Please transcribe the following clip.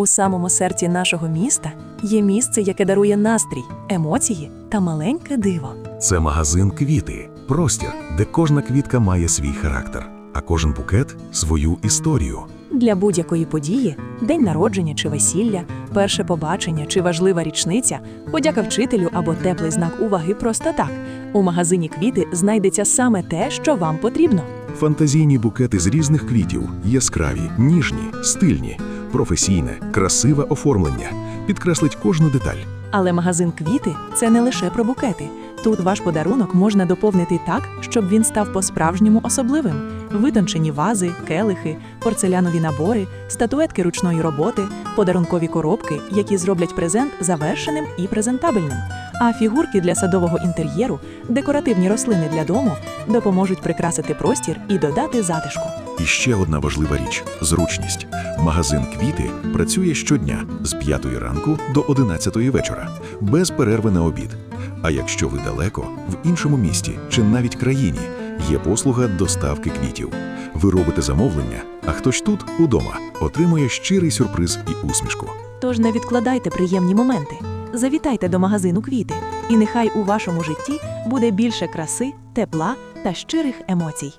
У самому серці нашого міста є місце, яке дарує настрій, емоції та маленьке диво. Це магазин квіти, простір, де кожна квітка має свій характер, а кожен букет свою історію. Для будь-якої події день народження чи весілля, перше побачення чи важлива річниця, подяка вчителю або теплий знак уваги просто так. У магазині квіти знайдеться саме те, що вам потрібно. Фантазійні букети з різних квітів, яскраві, ніжні, стильні, професійне, красиве оформлення. Підкреслить кожну деталь. Але магазин квіти це не лише про букети. Тут ваш подарунок можна доповнити так, щоб він став по-справжньому особливим. Витончені вази, келихи, порцелянові набори, статуетки ручної роботи, подарункові коробки, які зроблять презент завершеним і презентабельним. А фігурки для садового інтер'єру, декоративні рослини для дому допоможуть прикрасити простір і додати затишку. І ще одна важлива річ зручність. Магазин квіти працює щодня з 5 ранку до 11 вечора, без перерви на обід. А якщо ви далеко, в іншому місті чи навіть країні, є послуга доставки квітів. Ви робите замовлення, а хтось тут, удома, отримує щирий сюрприз і усмішку. Тож не відкладайте приємні моменти. Завітайте до магазину квіти, і нехай у вашому житті буде більше краси, тепла та щирих емоцій.